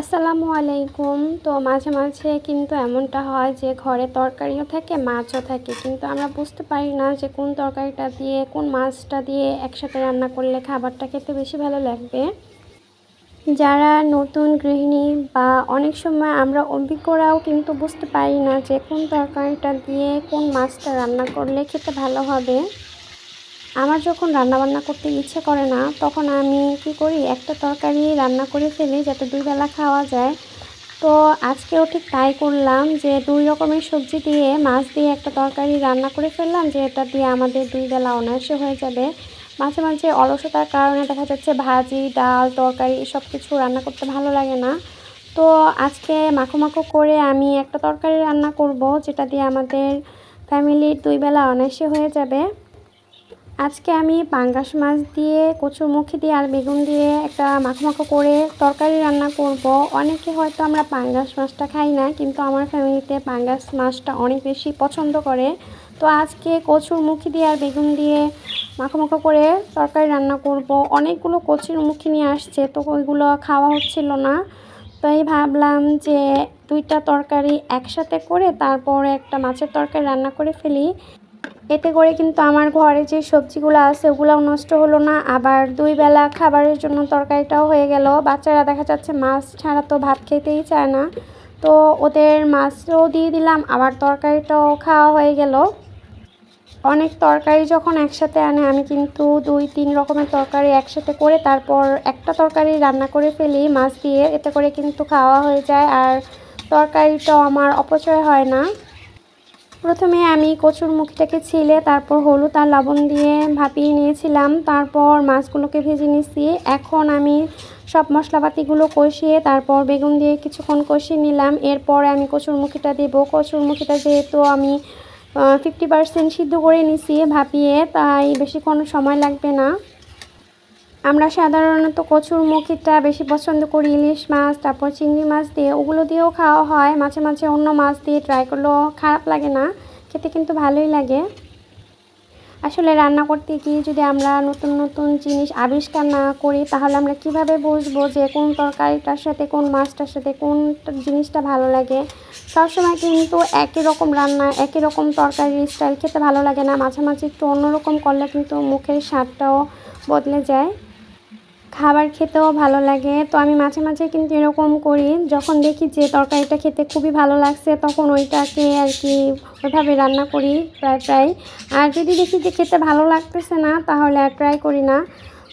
আসসালামু আলাইকুম। তো মাঝে মাঝে কিন্তু এমনটা হয় যে ঘরে তরকারিও থাকে, মাছও থাকে। কিন্তু আমরা বুঝতে পারি না যে কোন তরকারিটা দিয়ে, কোন মাছটা দিয়ে একসাথে রান্না করলে খাবারটা খেতে বেশি ভালো লাগবে। যারা নতুন গৃহিণী বা অনেক সময় আমরা অভিজ্ঞরাও কিন্তু বুঝতে পারি না যে কোন তরকারিটা দিয়ে কোন মাছটা রান্না করলে খেতে ভালো হবে। আমার যখন রান্নাবান্না করতে ইচ্ছে করে না, তখন আমি কি করি, একটা তরকারি রান্না করে ফেলি যাতে দুই বেলা খাওয়া যায়। তো আজকেও ঠিক তাই করলাম যে দুই রকমের সবজি দিয়ে, মাছ দিয়ে একটা তরকারি রান্না করে ফেললাম যে এটা দিয়ে আমাদের দুই বেলা অনায়াসে হয়ে যাবে। মাঝে মাঝে অলসতার কারণে দেখা যাচ্ছে ভাজি, ডাল, তরকারি সব কিছু রান্না করতে ভালো লাগে না। তো আজকে মাখো মাখো করে আমি একটা তরকারি রান্না করব, যেটা দিয়ে আমাদের ফ্যামিলির দুই বেলা অনায়াসে হয়ে যাবে। আজকে আমি পাঙ্গাস মাছ দিয়ে কচুরমুখী দিয়ে আর বেগুন দিয়ে একটা মাখো মাখো করে তরকারি রান্না করব। অনেকে হয়তো আমরা পাঙ্গাস মাছটা খাই না, কিন্তু আমার ফ্যামিলিতে পাঙ্গাস মাছটা অনেক বেশি পছন্দ করে। তো আজকে কচুরমুখী দিয়ে আর বেগুন দিয়ে মাখো মাখো করে তরকারি রান্না করব। অনেকগুলো কচুরমুখী নিয়ে আসছে, তো ওইগুলো খাওয়া হচ্ছিল না। তাই ভাবলাম যে দুইটা তরকারি একসাথে করে তারপরে একটা মাছের তরকারি রান্না করে ফেলি। এতে করে কিন্তু আমার ঘরে যে সবজিগুলো আছে, ওগুলোও নষ্ট হলো না। আবার দুই বেলা খাবারের জন্য তরকারিটাও হয়ে গেল। বাচ্চারা দেখা যাচ্ছে মাছ ছাড়া তো ভাত খেতেই চায় না। তো ওদের মাছও দিয়ে দিলাম, আবার তরকারিটাও খাওয়া হয়ে গেল। অনেক তরকারি যখন একসাথে আনে, আমি কিন্তু দুই, তিন রকমের তরকারি একসাথে করে তারপর একটা তরকারি রান্না করে ফেলি মাছ দিয়ে। এতে করে কিন্তু খাওয়া হয়ে যায়, আর তরকারিটাও আমার অপচয় হয় না। প্রথমে আমি কচুর মুখটাকে ছিলে, তারপর হলুদ আর লবণ দিয়ে ভাপিয়ে নিয়েছিলাম। তারপর মাছগুলোকে ভেজে নিয়েছি এখন আমি সব মশলাপাতিগুলো কষিয়ে, তারপর বেগুন দিয়ে কিছুক্ষণ কষিয়ে নিলাম। এরপরে আমি কচুর কচুরমুখিটা দেবো। কচুরমুখিটা যেহেতু আমি ফিফটি পার্সেন্ট সিদ্ধ করে নিছি ভাপিয়ে, তাই বেশিক্ষণ সময় লাগবে না। আমরা সাধারণত কচুর মুখিটা বেশি পছন্দ করি, ইলিশ মাছ, তারপর চিংড়ি মাছ দিয়ে। ওগুলো দিয়েও খাওয়া হয়, মাঝে মাঝে অন্য মাছ দিয়ে ট্রাই করলেও খারাপ লাগে না, খেতে কিন্তু ভালোই লাগে। আসলে রান্না করতে গিয়ে যদি আমরা নতুন নতুন জিনিস আবিষ্কার না করি, তাহলে আমরা কীভাবে বুঝব যে কোন তরকারিটার সাথে, কোন মাছটার সাথে, কোন জিনিসটা ভালো লাগে? সবসময় কিন্তু একই রকম রান্না, একই রকম তরকারির স্টাইল খেতে ভালো লাগে না। মাঝে মাঝে একটু অন্যরকম করলে কিন্তু মুখের স্বাদটাও বদলে যায়। খাবার খেতেও ভালো লাগে। তো আমি মাঝে মাঝে কিন্তু এরকম করি, যখন দেখি যে তরকারিটা খেতে খুবই ভালো লাগছে, তখন ওইটাকে আর কি ওইভাবে রান্না করি প্রায় প্রায়। আর যদি দেখি যে খেতে ভালো লাগতেছে না, তাহলে আর ট্রাই করি না।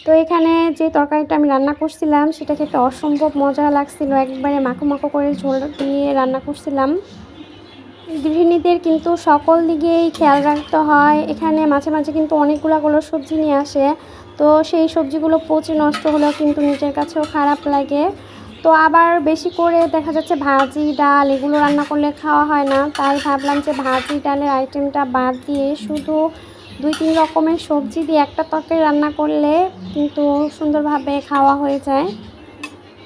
তো এখানে যে তরকারিটা আমি রান্না করছিলাম, সেটা খেতে অসম্ভব মজা লাগছিল। একবারে মাখো মাখো করে ঝোল দিয়ে রান্না করছিলাম। গৃহিণীদের কিন্তু সকল দিকেই খেয়াল রাখতে হয়। এখানে মাঝে মাঝে কিন্তু অনেকগুলো সবজি নিয়ে আসে। তো সেই সবজিগুলো পচে নষ্ট হলেও কিন্তু নিজের কাছেও খারাপ লাগে। তো আবার বেশি করে দেখা যাচ্ছে ভাজি, ডাল এগুলো রান্না করলে খাওয়া হয় না। তাই ভাবলাম যে ভাজি, ডালের আইটেমটা বাদ দিয়ে শুধু দুই তিন রকমের সবজি দিয়ে একটা তরকারি রান্না করলে কিন্তু সুন্দরভাবে খাওয়া হয়ে যায়।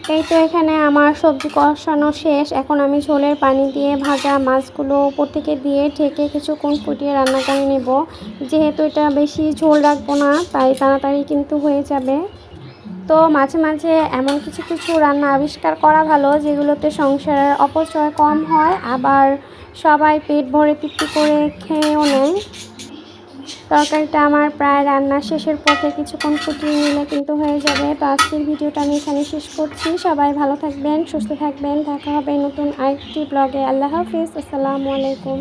এই তো এখানে আমার সবজি কষানো শেষ। এখন আমি ঝোলের পানি দিয়ে ভাজা মাছগুলো উপর থেকে দিয়ে ঠেকে কিছুক্ষণ ফুটিয়ে রান্না করে নেব। যেহেতু এটা বেশি ঝোল রাখব না, তাই তাড়াতাড়ি কিন্তু হয়ে যাবে। তো মাঝে মাঝে এমন কিছু কিছু রান্না আবিষ্কার করা ভালো, যেগুলোতে সংসারের অপচয় কম হয়, আবার সবাই পেট ভরে তৃপ্তি করে খেয়েও নেয়। তরকারিটা আমার প্রায় রান্না শেষের পথে কিছুক্ষণ ফুটিয়ে নিলে কিন্তু হয়ে যাবে। তো আজকের ভিডিওটা আমি এখানে শেষ করছি। সবাই ভালো থাকবেন, সুস্থ থাকবেন। দেখা হবে নতুন আরেকটি ব্লগে আল্লাহ হাফিজ। আসসালামু আলাইকুম।